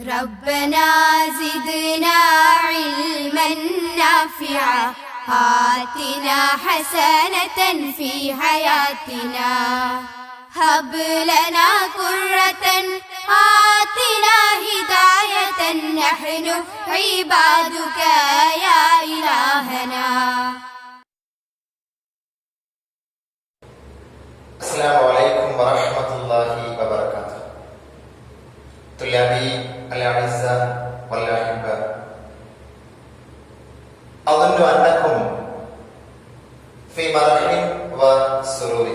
ربنا زدنا علما نافعا. آتنا حسنة في حياتنا. هب لنا قرة. آتنا هداية. نحن عبادك يا إلهنا. السلام عليكم ورحمة الله وبركاته. طلابي الأعزاء والأحباء أظن أنكم في مرح وسرور.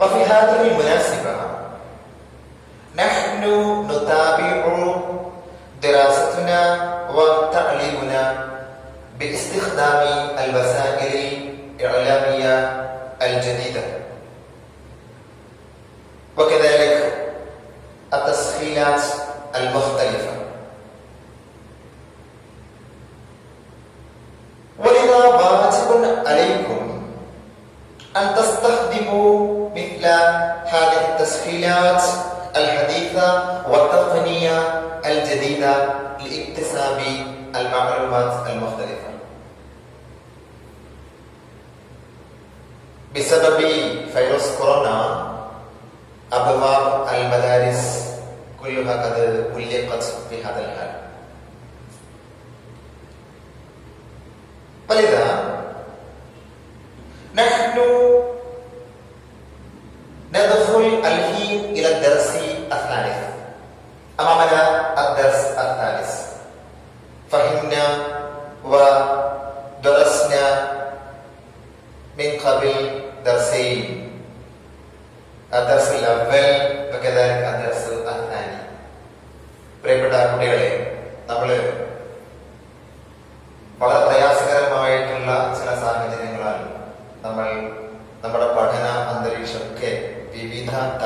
وفي هذه المناسبة نحن نتابع دراستنا وتعليمنا باستخدام الوسائل الإعلامية الجديدة. وكذلك التسهيلات المختلفة. ولذا واجب عليكم أن تستخدموا مثل هذه التسهيلات الحديثة والتقنية الجديدة لاكتساب المعلومات المختلفة. بسبب فيروس كورونا أبواب المدارس هكذا واللي قد في هذا الحال.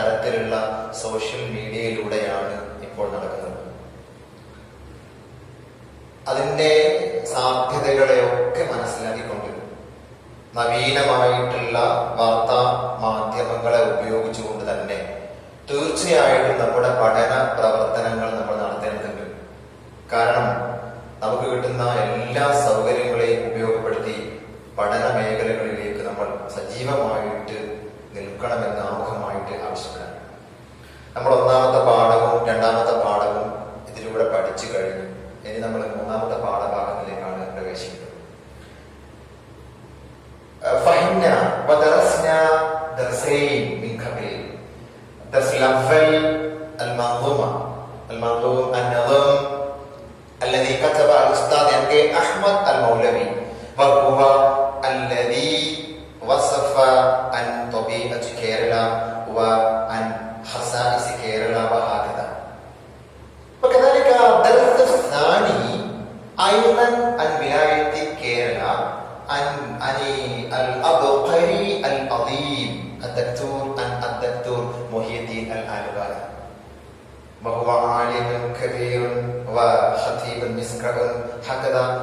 തരത്തിലുള്ള സോഷ്യൽ മീഡിയയിലൂടെയാണ് ഇപ്പോൾ നടക്കുന്നത്. അതിന്റെ സാധ്യതകളെയൊക്കെ മനസ്സിലാക്കിക്കൊണ്ട് നവീനമായിട്ടുള്ള വാർത്താ മാധ്യമങ്ങളെ ഉപയോഗിച്ചുകൊണ്ട് തന്നെ തീർച്ചയായിട്ടും നമ്മുടെ പഠന പ്രവർത്തനങ്ങൾ നമ്മൾ നടത്തേണ്ടതുണ്ട്. കാരണം നമുക്ക് കിട്ടുന്ന എല്ലാ സൗകര്യങ്ങളെയും ഉപയോഗപ്പെടുത്തി പഠന മേഖലകളിലേക്ക് നമ്മൾ സജീവമായിട്ട് നിൽക്കണമെന്ന് ആമുഖമായിട്ട് ആവശ്യപ്പെടാം നമ്മൾ ഒന്നാമത്തെ പാഠവും രണ്ടാമത്തെ പാഠവും ഇതിലൂടെ പഠിച്ചു കഴിഞ്ഞു ഇനി നമ്മൾ മൂന്നാമത്തെ പാഠഭാഗത്തിലേക്കാണ് പ്രവേശിക്കുന്നത് فهمنا ودرسنا درسين من قبل الدرس الأول المنظومة المنظوم النظم الذي كتب الأستاذ ينقي أحمد المولوي وهو الذي وصف عن طبيعة كيرلا 武田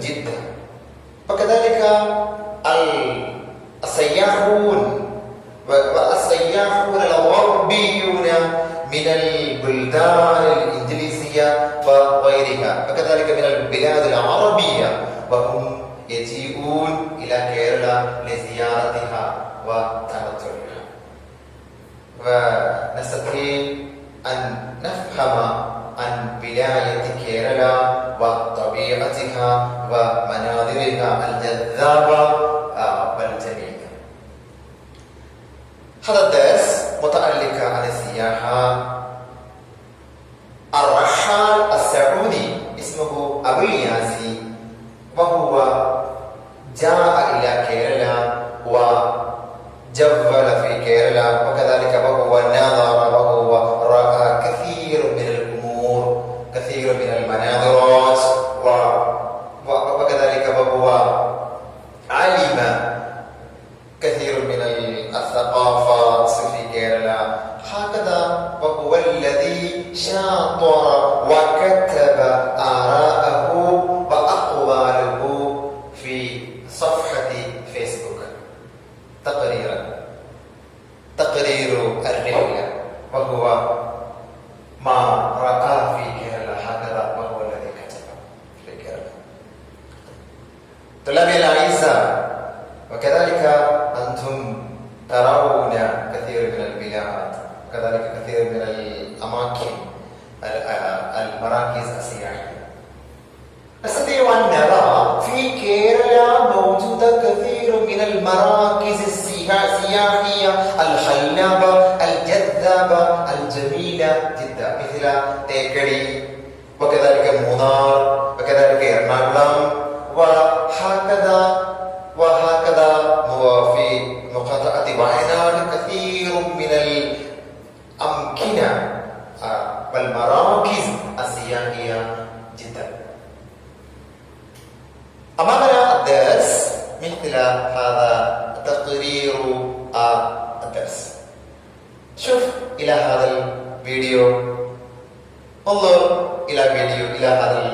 جدا. وكذلك ال- السياحون والسياحون الغربيون من البلدان الإنجليزية وغيرها. وكذلك من البلاد العربية. وهم يجيئون إلى كيرلا لزيارتها وتمتعها. ونستطيع أن نفهم عن ولاية كيرلا والطبيعة طبيعتها ومناظرها الجذابة. آه، والجميلة هذا الدرس متعلق عن السياحة الرحال السعودي اسمه أبو الياسي طلابي الأعزاء وكذلك أنتم ترون كثير من البلاد وكذلك كثير من الأماكن المراكز السياحية. نستطيع أن نرى في كيرلا موجودة كثير من المراكز السياحية الخلابة الجذابة الجميلة جدا مثل تيكري وكذلك منار وكذلك إرناكولم وهكذا وهكذا في مقاطعة وعناد كثير من الأمكنة والمراكز السياحية جدا. أمامنا الدرس مثل هذا تقرير الدرس. شوف إلى هذا الفيديو. انظر إلى فيديو إلى هذا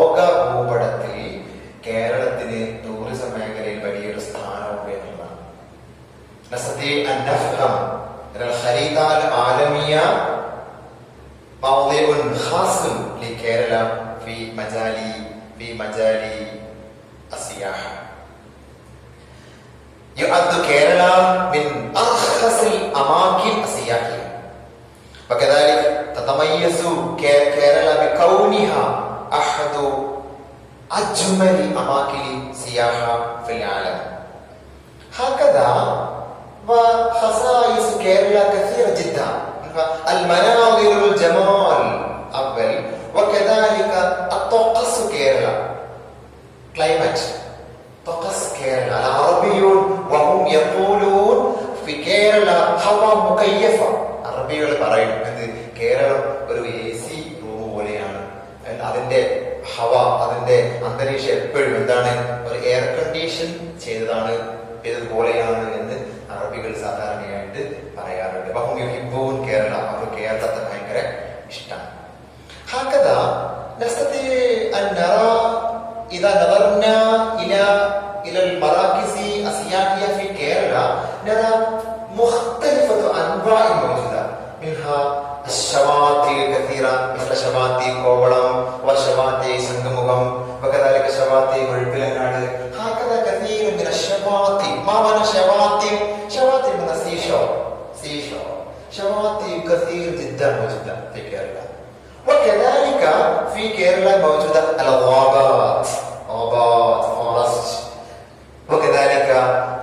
نستطيع أن نفهم الطقس كيرلا كلايمت طقس كيرلا العربيون وهم يقولون في كيرلا هواء مكيفة അറബികൾ പറയും എന്ത് കേരളം ഒരു എ സി റൂം പോലെയാണ് അതിന്റെ ഹവ അതിന്റെ അന്തരീക്ഷം എപ്പോഴും എന്താണ് ഒരു എയർ കണ്ടീഷൻ ചെയ്തതാണ് ഇതുപോലെയാണ് എന്ന് അറബികൾ സാധാരണയായിട്ട് പറയാറുണ്ട് ബഹും യുഹിബൂൻ കേരള അവർ കേരളത്തെ ഭയങ്കര ഇഷ്ടമാണ് هكذا نستطيع أن نرى إذا نظرنا إلى إلى المراكز السياحية في كيرلا نرى مختلفة أنواع موجودة منها الشواطئ الكثيرة مثل شواطئ كوبلم وشواطئ سنغمغم وكذلك شواطئ ملبلناد هكذا كثير من الشواطئ ما معنى شواطئ؟ شواطئ من السيشور سيشور شواطئ كثير جدا موجودة في كيرلا وكذلك في كيرلا موجودة الغابات. غابات فورست وكذلك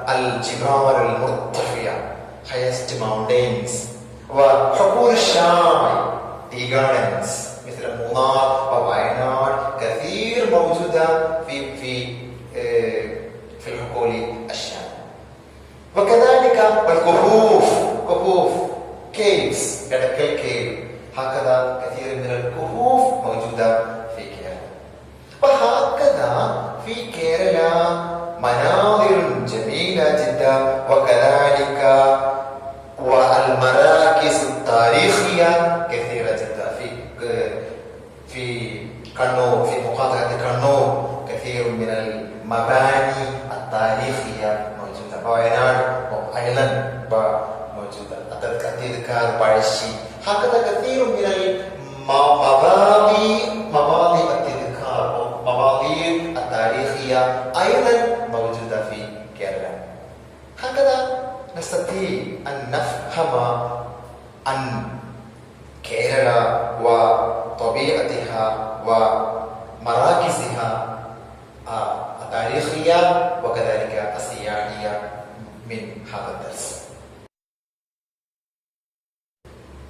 الجبال المرتفعة. highest mountains. وحقول الشاي tea gardens. مثل منار وويناد كثير موجودة في في في الحقول الشاي وكذلك الكهوف كهوف كيفز جدكل كيف هكذا موجودة في كيرلا وهكذا في كيرلا مناظر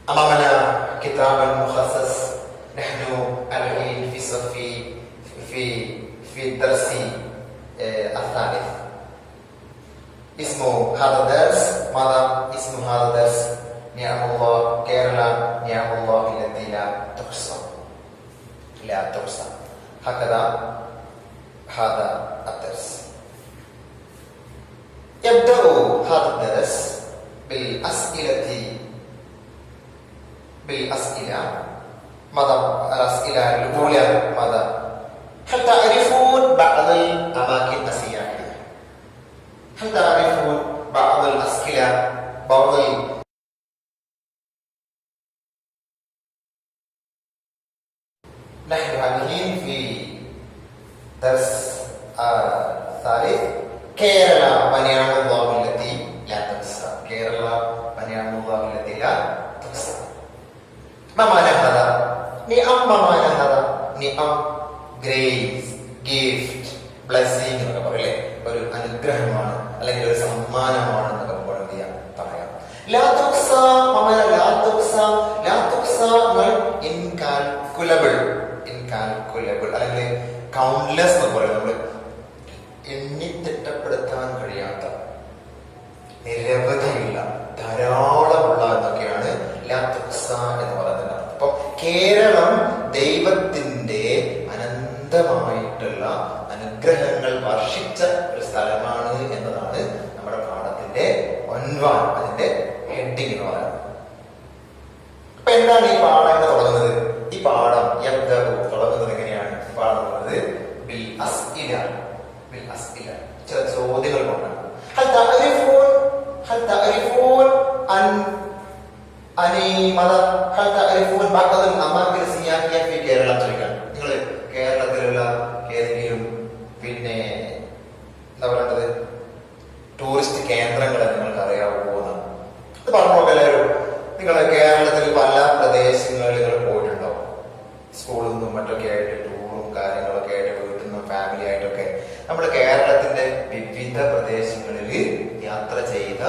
أمامنا كتاب مخصص نحن الحين في صف في في الدرس آه، الثالث. اسم هذا الدرس. ماذا؟ اسم هذا الدرس؟ نعم الله كيرلا نعم الله التي لا تحصى لا تحصى هكذا هذا الدرس. يبدأ هذا الدرس بالأسئلة بالأسئلة. ماذا؟ الأسئلة الأولى ماذا؟ هل تعرفون പറയും നമ്മൾ എണ്ണി തിട്ടപ്പെടുത്താൻ കഴിയാത്ത നിരവധിയുള്ള ധാരാളമുള്ള എന്നൊക്കെയാണ് ലാത്തുക്സ എന്ന് പറയുന്നത്. അപ്പൊ കേരളം ദൈവത്തിന്റെ അനന്തമായിട്ടുള്ള അനുഗ്രഹങ്ങൾ വർഷിച്ച ഒരു സ്ഥലമാണ് എന്നതാണ് നമ്മുടെ പാഠത്തിന്റെ ഒൻവാൻ അതിന്റെ ഹെഡിങ് എന്ന് പറയുന്നത്. അപ്പൊ എന്താണ് ഈ പിന്നെ എന്താ പറയേണ്ടത്? ടൂറിസ്റ്റ് കേന്ദ്രങ്ങൾ നിങ്ങൾക്ക് അറിയാവോ എന്നാണ് ഇത് പറഞ്ഞു നോക്കാം എല്ലാവരും നിങ്ങൾ കേരളത്തിൽ പല പ്രദേശങ്ങളിൽ നിങ്ങൾ പോയിട്ടുണ്ടാവും സ്കൂളിൽ നിന്നും മറ്റൊക്കെ ആയിട്ട് ടൂറും കാര്യങ്ങളൊക്കെ ആയിട്ട് വീട്ടിൽ നിന്നും ഫാമിലി ആയിട്ടൊക്കെ നമ്മൾ കേരളത്തിന്റെ വിവിധ പ്രദേശങ്ങളിൽ യാത്ര ചെയ്ത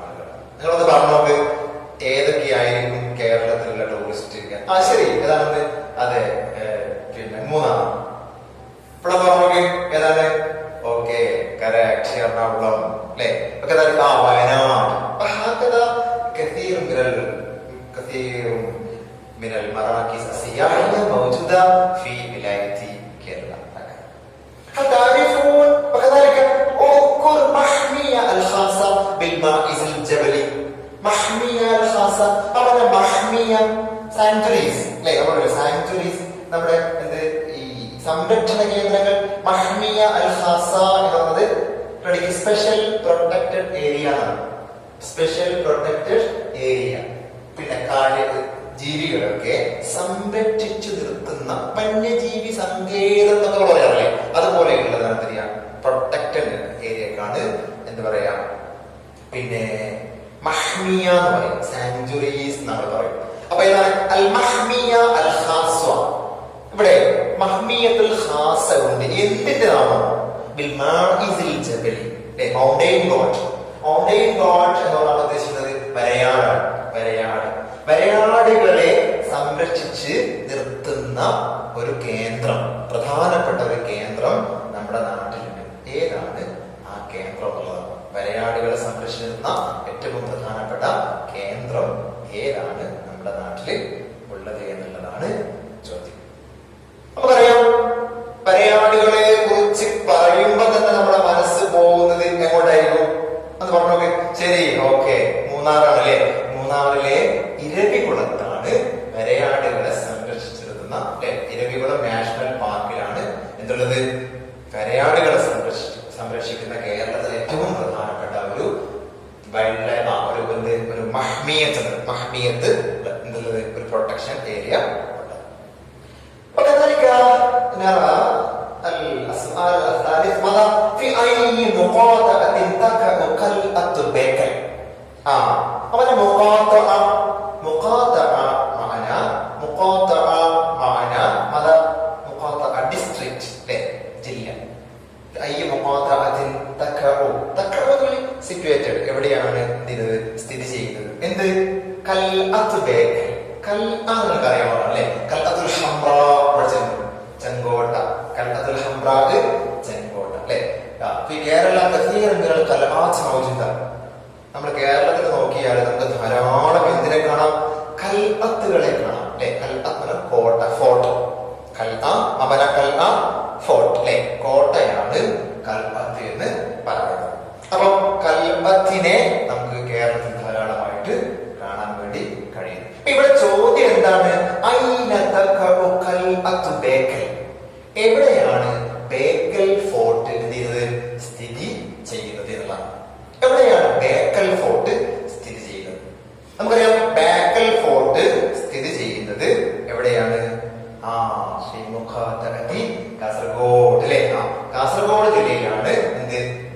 ആളുകളാണ്. നിങ്ങളൊന്ന് പറഞ്ഞു നോക്ക് ഏതൊക്കെയായിരിക്കും കേരളത്തിലുള്ള ടൂറിസ്റ്റ് ആ ശരി. ഏതാണെന്ന് അതെ പിന്നെ മൂന്നാം ഇവിടെ പറഞ്ഞു ഏതാണ് ഓക്കെ കറക്റ്റ് എറണാകുളം അല്ലേ ഒക്കെ ആ വയനാട് هكذا كثير من ال... كثير من المراكز السياحية موجودة في ولاية كيرلا هل تعرفون وكذلك اذكر محمية الخاصة بالماعز الجبلي محمية الخاصة أولا محمية സാങ്ച്വറീസ് ഏരിയ എന്നാണ് സ്പെഷ്യൽ പ്രൊട്ടക്റ്റഡ് ഏരിയ പിന്നെ കാൽ ജീവികളൊക്കെ സംരക്ഷിച്ചു നിർത്തുന്ന വന്യജീവി സങ്കേതം എന്നൊക്കെ പറയാറില്ലേ അതുപോലെയുള്ളതാണ് എന്ത് ചെയ്യാ പ്രൊട്ടക്റ്റഡ് ഏരിയക്കാണ് എന്ത് പറയാ. പിന്നെ മഹ്മിയ എന്ന് പറയും. സാങ്ച്വറീസ് നമ്മൾ പറയും അപ്പൊ ഏതാണ്? അൽ മഹ്മിയ അൽ ഖാസ്വ ഇവിടെ മഹ്മിയത്തുൽ ഖാസ ഉണ്ട്. എന്തിന്റെ നാമം ബിൽ മാഇസിൽ ജബലി. മൗണ്ടൈൻ ഗോഡ് മൗണ്ടൈൻ ഗോഡ് എന്നതാണ് ഉദ്ദേശിക്കുന്നത് വരയാടാണ് വരയാട്. വരയാടുകളെ സംരക്ഷിച്ച് നിർത്തുന്ന ഒരു കേന്ദ്രം പ്രധാനപ്പെട്ട ഒരു കേന്ദ്രം നമ്മുടെ നാട്ടിലുണ്ട്. ഏതാണ് ആ കേന്ദ്രം എന്നുള്ളതാണ് വരയാടുകളെ സംരക്ഷിക്കുന്ന ഏറ്റവും പ്രധാനപ്പെട്ട കേന്ദ്രം ഏതാണ് നമ്മുടെ നാട്ടിൽ ഉള്ളത് എന്നുള്ളതാണ് ചോദ്യം. അപ്പൊ പറയാം കുറിച്ച് മൂന്നാറാണല്ലേ? മൂന്നാറിലെ ഇരവികുളത്താണ് കരയാടുകളെ സംരക്ഷിച്ചിരുന്ന അല്ലെ? ഇരവികുളം നാഷണൽ പാർക്കിലാണ് എന്തുള്ളത്? കരയാടുകളെ സംരക്ഷി സംരക്ഷിക്കുന്ന കേരളത്തിലെ ഏറ്റവും പ്രധാനപ്പെട്ട ഒരു വെള്ള ഒരു ഒരു മഹ്മിയത്ത് മഹ്മിയത്ത് എന്തുള്ളത്? ഒരു പ്രൊട്ടക്ഷൻ ഏരിയ ഉണ്ട് അപ്പൊ കഥാലിക്ക ഈ കേരള കസീറങ്ങൾ കലാച്ച് മൗജുദ നമ്മൾ കേരളത്തിൽ നോക്കിയാൽ നമുക്ക് ധാരാളം എന്തിനെ കാണാം? കൽഅത്തുകളെ കാണാം അല്ലെ? കൽഅത്ത് കോട്ട ഫോർട്ട്. കൽഅ അമര കൽഅ ഫോർട്ട് അല്ലെ? കോട്ടയാണ് കൽഅത്ത് എന്ന് പറയുന്നത്. അപ്പൊ കൽപത്തിനെ നമുക്ക് കേരളത്തിൽ ധാരാളമായിട്ട് കാണാൻ വേണ്ടി കഴിയും. ഇവിടെ ചോദ്യം എന്താണ്? എവിടെയാണ് ബേക്കൽ ഫോർട്ട് എന്ത് ചെയ്യുന്നത് സ്ഥിതി ചെയ്യുന്നത് എന്നുള്ളതാണ് എവിടെയാണ് ബേക്കൽ ഫോർട്ട് സ്ഥിതി ചെയ്യുന്നത് നമുക്കറിയാം ബേക്കൽ ഫോർട്ട് സ്ഥിതി ചെയ്യുന്നത് എവിടെയാണ് ആ ശ്രീമുഖാതകത്തി കാസർഗോഡ് അല്ലെ ആ ജില്ലയിലാണ് എന്ത്?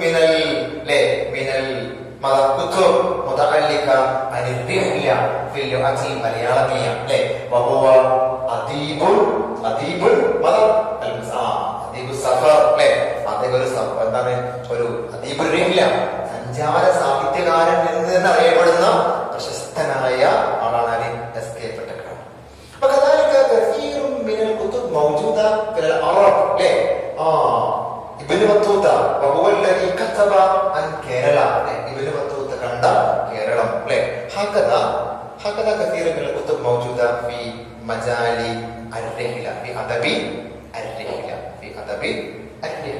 മിനൽ ലെ മിനൽ മലക്കുത്തു മുതഅല്ലിക അനിർദിഹിയ ഫിൽ ലുഅതി മലയാളമിയ ലെ വഹുവ അദീബുൽ അദീബുൽ മദർ അൽ മസാം അദീബു സഫർ ലെ അദ്ദേഹം ഒരു എന്താണ് ഒരു അദീബുൽ റീമില സഞ്ചാര സാഹിത്യകാരൻ എന്ന് തന്നെ അറിയപ്പെടുന്ന പ്രശസ്തനായ ആളാണ് ആര്? എസ് കെ പെട്ടക്കാട് അപ്പൊ കഥാലിക കസീറും മിനൽ കുത്തുബ് മൗജൂദ ഫിൽ അറബ്. ലെ ആ ഇബിന് ബത്തൂത്ത വഹുവല്ലരി കത്തബ അൻ കേരള. ഇബിന് ബത്തൂത്ത കണ്ട കേരളം. അല്ലെ? ഹക്കത ഹക്കത കസീറങ്ങൾ കുത്തുബ് മൗജൂദ. ഫി മജാലി അർഹില ഫി അദബി അർഹില ഫി അദബി അർഹില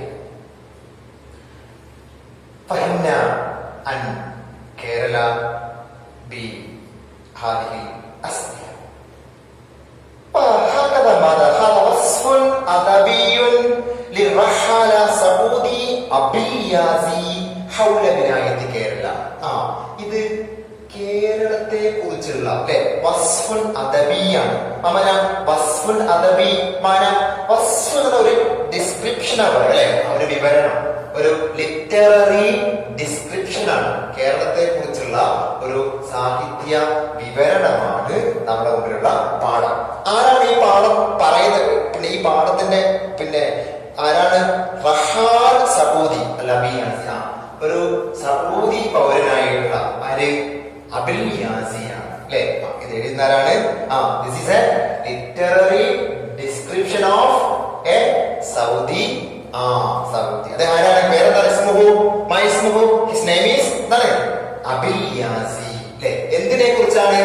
സബൂദി അല്ല ആ ഒരു സൗദി പൗരനായിട്ടുള്ള ആര്? അബിൽ യാസിയാണ് അല്ലെ? ഇത് എഴുതുന്ന ആരാണ് ആ this is a literary description of a Saudi ആ സൗദി. അത് ആരാണ്? പേരെന്താ ഇസ്മുഹു മൈ ഇസ്മുഹു ഹിസ് നെയിം ഈസ് എന്താണ് അബിൽ യാസി അല്ലെ? എന്തിനെ കുറിച്ചാണ്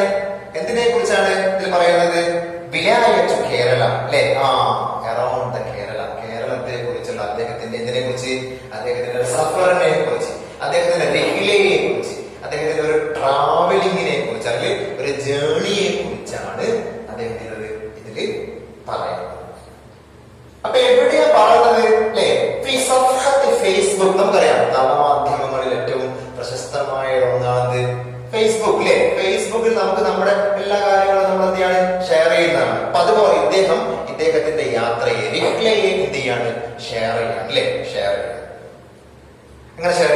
എന്തിനെ കുറിച്ചാണ് ഇതിൽ പറയുന്നത്? വിലായത്തു കേരള അല്ലെ? ആ അറൌണ്ട് ദ കേരള. കേരളത്തെ കുറിച്ചുള്ള അദ്ദേഹത്തിന്റെ എന്തിനെ കുറിച്ച് അദ്ദേഹത്തിന്റെ സഫറിനെ കുറിച്ച് അദ്ദേഹത്തിന്റെ രഹിലയെ കുറിച്ച് അദ്ദേഹത്തിന്റെ ഒരു ട്രാവലിങ്ങിനെ കുറിച്ച് അല്ലെങ്കിൽ ഒരു ജേണിയെ കുറിച്ചാണ് അദ്ദേഹത്തിന്റെ ഇതിൽ പറയുന്നത്. അപ്പൊ എവിടെയാ പാടുന്നത് അല്ലെ? ഫേസ്ബുക്ക് നമുക്കറിയാം. നവമാധ്യമങ്ങളിൽ ഏറ്റവും പ്രശസ്തമായ ഒന്നാണത് ഫേസ്ബുക്ക് അല്ലെ? ഫേസ്ബുക്കിൽ നമുക്ക് നമ്മുടെ എല്ലാ കാര്യങ്ങളും നമ്മൾ എന്തെയാണ് ഷെയർ ചെയ്യുന്നതാണ്. അപ്പൊ അതുപോലെ ഇദ്ദേഹം ഇദ്ദേഹത്തിന്റെ യാത്രയെ റിഹ്ലയെ എന്ത് ചെയ്യാണ്? ഷെയർ ചെയ്യാണ് അല്ലെ? ഷെയർ ചെയ്യാണ് എങ്ങനെ ഷെയർ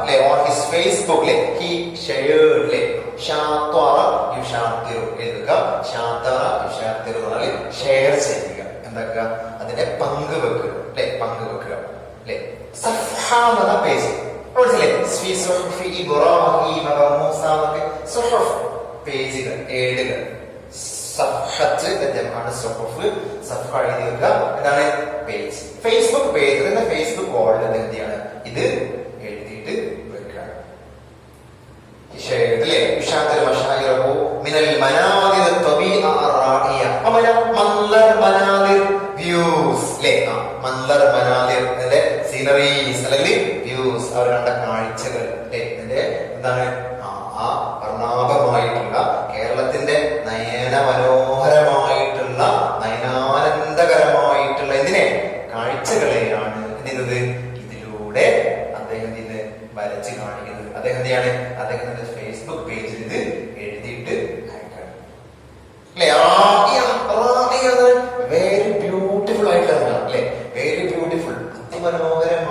അല്ലെ ഓൺ ഹിസ് ഫേസ്ബുക്ക് അല്ലെ ഹി ഷെയർഡ് അല്ലെ ഷാത്വറ യുഷാത്തിറു എഴുതുക ഷെയർ ചെയ്യുക. എന്താക്കുക? അതിനെ പങ്കുവെക്കുക അല്ലെ പങ്കുവെക്കുക അല്ലെ സഫഹ എന്ന പേജ്. മനസ്സിലെ ഫി സുഹഫി ഇബ്രാഹിം വ മൂസ എന്നൊക്കെ സുഹഫ് പേജുകൾ ഏടുകൾ സഫഹത്ത് ജമാണ് എഴുതി വെക്കുക എന്താണ്? പേജ്. Facebook page. ഫേസ്ബുക്ക്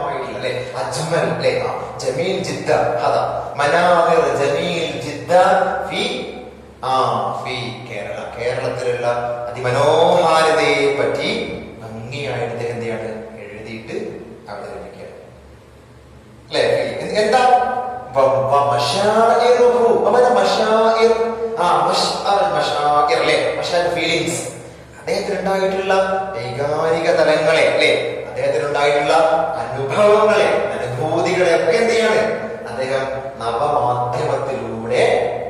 അതിമനോഹരമായിട്ടുള്ള അല്ലെ? അജ്മൽ അല്ലെ? ജമീൽ ജിദ്ദ അതാ. മനാഹിർ ജമീൽ ജിദ്ദ ഫി ആ ഫി കേരള. കേരളത്തിലുള്ള അതിമനോഹാരിതയെ പറ്റി ഭംഗിയായിട്ട് എന്തെയാണ് എന്ത് ചെയ്യാണ്? എഴുതിയിട്ട് എന്താ മഷ്അൽ മശാഇർ അല്ലേ? മഷാൽ ഫീലിങ്സ്. അദ്ദേഹത്തിന് ഉണ്ടായിട്ടുള്ള വൈകാരിക തലങ്ങളെ അല്ലേ? അദ്ദേഹത്തിന് ഉണ്ടായിട്ടുള്ള അനുഭവങ്ങളെ അനുഭൂതികളെ ഒക്കെ എന്ത് ചെയ്യാണ്? അദ്ദേഹം നവമാധ്യമത്തിലൂടെ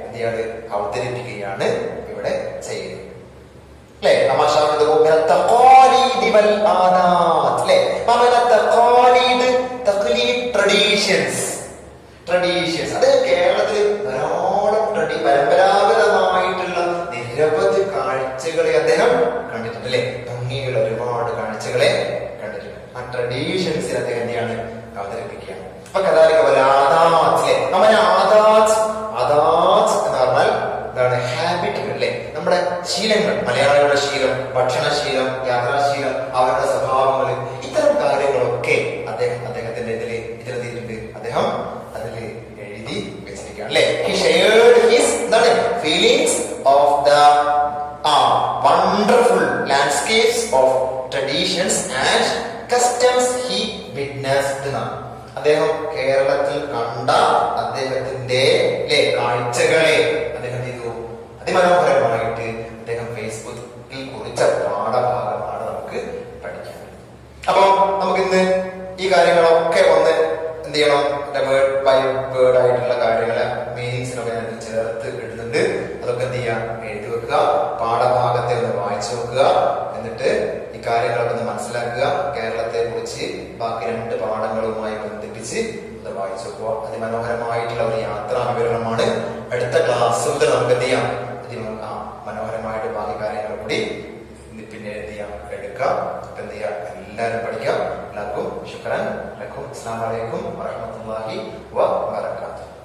എന്ത് അവതരിപ്പിക്കുകയാണ് ഇവിടെ ചെയ്യുന്നത്. അല്ലേ? ട്രഡീഷൻസ്. ട്രഡീഷൻസ്. അത് കേരളത്തിൽ ധാരാളം ട്രഡി പരമ്പരാഗതമായിട്ടുള്ള നിരവധി കാഴ്ചകളെ അദ്ദേഹം കണ്ടിട്ടുണ്ട് അല്ലെ? ഭംഗിയുള്ള ഒരുപാട് കാഴ്ചകളെ ആ ട്രഡീഷൻസിൽ അദ്ദേഹം എന്തെയാണ് അവതരിപ്പിക്കുകയാണ് അപ്പൊ കഥാലിക പോലെ ആദാത്ത് അല്ലേ നമ്മുടെ ആദാത്ത് ആദാത്ത് എന്ന് പറഞ്ഞാൽ എന്താണ് ഹാബിറ്റുകൾ അല്ലെ നമ്മുടെ ശീലങ്ങൾ മലയാളികളുടെ ശീലം ഭക്ഷണശീലം യാത്രാശീലം അവരുടെ സ്വഭാവങ്ങൾ ഇത്തരം കാര്യങ്ങളൊക്കെ അദ്ദേഹം അദ്ദേഹത്തിന്റെ ഇതിൽ ഇതിലെത്തിയിട്ടുണ്ട് അദ്ദേഹം അതിൽ എഴുതി വെച്ചിരിക്കുകയാണ് അല്ലേ ഹി ഷെയർഡ് ഹിസ് എന്താണ് feelings of the ah wonderful landscapes of traditions and customs he witnessed എന്നാണ് അദ്ദേഹം കേരളത്തിൽ കണ്ട അദ്ദേഹത്തിന്റെ അല്ലെ കാഴ്ചകളെ അദ്ദേഹം ചെയ്തു. അതിമനോഹരമായിട്ട് അദ്ദേഹം ഫേസ്ബുക്കിൽ കുറിച്ച പാഠഭാഗമാണ് നമുക്ക് പഠിക്കാൻ അപ്പൊ നമുക്കിന്ന് ഈ കാര്യങ്ങളൊക്കെ ഒന്ന് എന്ത് ചെയ്യണം? വേർഡ് ബൈ വേർഡ് ആയിട്ടുള്ള കാര്യങ്ങളെ മീനിങ്സിനൊക്കെ ഞാൻ ചേർത്ത് ഇടുന്നുണ്ട്. അതൊക്കെ എന്ത് ചെയ്യാം എഴുതി വെക്കുക. പാഠഭാഗത്തെ ഒന്ന് വായിച്ചു നോക്കുക. എന്നിട്ട് കാര്യങ്ങളൊക്കെ മനസ്സിലാക്കുക. കേരളത്തെ കുറിച്ച് ബാക്കി രണ്ട് പാഠങ്ങളുമായി ബന്ധിപ്പിച്ച് അത് വായിച്ചു വെക്കുക അതിമനോഹരമായിട്ടുള്ള ഒരു യാത്രാ വിവരണമാണ് അടുത്ത ക്ലാസ് മുതൽ നമുക്ക് എന്ത് ചെയ്യാം? മനോഹരമായിട്ട് ബാക്കി കാര്യങ്ങൾ കൂടി പിന്നെ എന്ത് ചെയ്യാം? എടുക്കാം. അപ്പൊ എന്ത് ചെയ്യാം? എല്ലാവരും പഠിക്കാം. എല്ലാവർക്കും ശുക്രൻ. ലക്കും അസ്സാം വലൈക്കും വറഹമത്തല്ലാഹി വ ബറകാതുഹു.